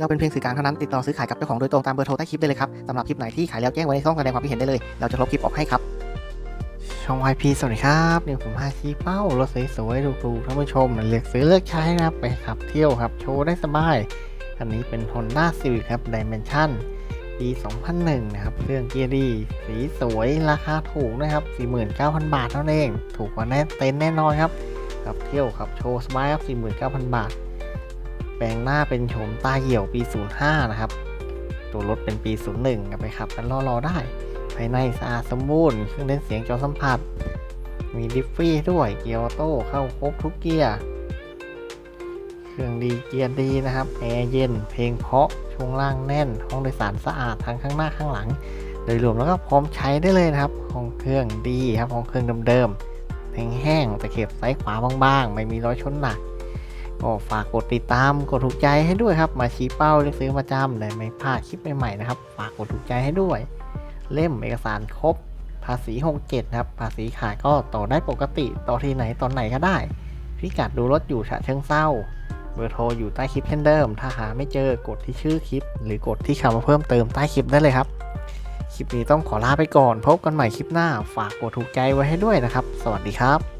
เราเป็นเพียงสื่อกลางเท่านั้นติดต่อซื้อขายกับเจ้าของโดยตรงตามเบอร์โทรใต้คลิปได้เลยครับสำหรับคลิปไหนที่ขายแล้วแจ้งไว้ในช่องแสดงความคิดเห็นได้เลย เราจะลบคลิปออกให้ครับ ช่อง YP สวัสดีครับเนี่ยผมพาชี้เป้ารถสวยๆถูกๆท่านผู้ชมเลือกซื้อเลือกใช้นะครับไปขับเที่ยวครับโชว์ได้สบายอันนี้เป็น Honda Civic ครับ Dimension ปี 2001 นะครับ เครื่องเกียร์ดีสีสวยราคาถูกนะครับ 49,000 บาทเท่านั้นเอง ถูกกว่าแน่เต็นแน่นอนครับขับเที่ยวขับโชว์สบายครับ 49,000 บาท แปลงหน้าเป็นโฉมตาเหี่ยวปี 05 นะครับ ตัวรถเป็นปี 01เอาไปขับกันรอๆได้ ภายในสะอาดสมบูรณ์เครื่องเล่นเสียงจอสัมผัส มีดิฟฟี่ด้วยเกียร์ออโต้เข้าครบทุกเกียร์เครื่องดีเกียร์ดีนะครับแอร์เย็นเพลงเพราะช่วงล่างแน่น ห้องโดยสารสะอาดทั้งข้างหน้าข้างหลัง โดยรวมแล้วก็พร้อมใช้ได้เลยนะครับห้องเครื่องดีครับห้องเครื่องเดิมๆแห้งๆตะเข็บซ้ายขวาบางๆ ไม่มีรอยชนหนัก ก็ฝากกดติดตามกดถูกใจให้ด้วยครับ มาชี้เป้าเลือกซื้อมาจำเลยไม่พลาดคลิปใหม่ๆนะครับ ฝากกดถูกใจให้ด้วย เล่มเอกสารครบ ภาษี 67 ครับ ภาษีขาดก็ต่อได้ปกติ ต่อที่ไหนตอนไหนก็ได้ พิกัดดูรถอยู่ฉะเชิงเศร้า เบอร์โทรอยู่ใต้คลิปเช่นเดิม ถ้าหาไม่เจอกดที่ชื่อคลิป หรือกดที่คำมาเพิ่มเติมใต้คลิปได้เลยครับ คลิปนี้ต้องขอลาไปก่อน พบกันใหม่คลิปหน้า ฝากกดถูกใจไว้ให้ด้วยนะครับ สวัสดีครับ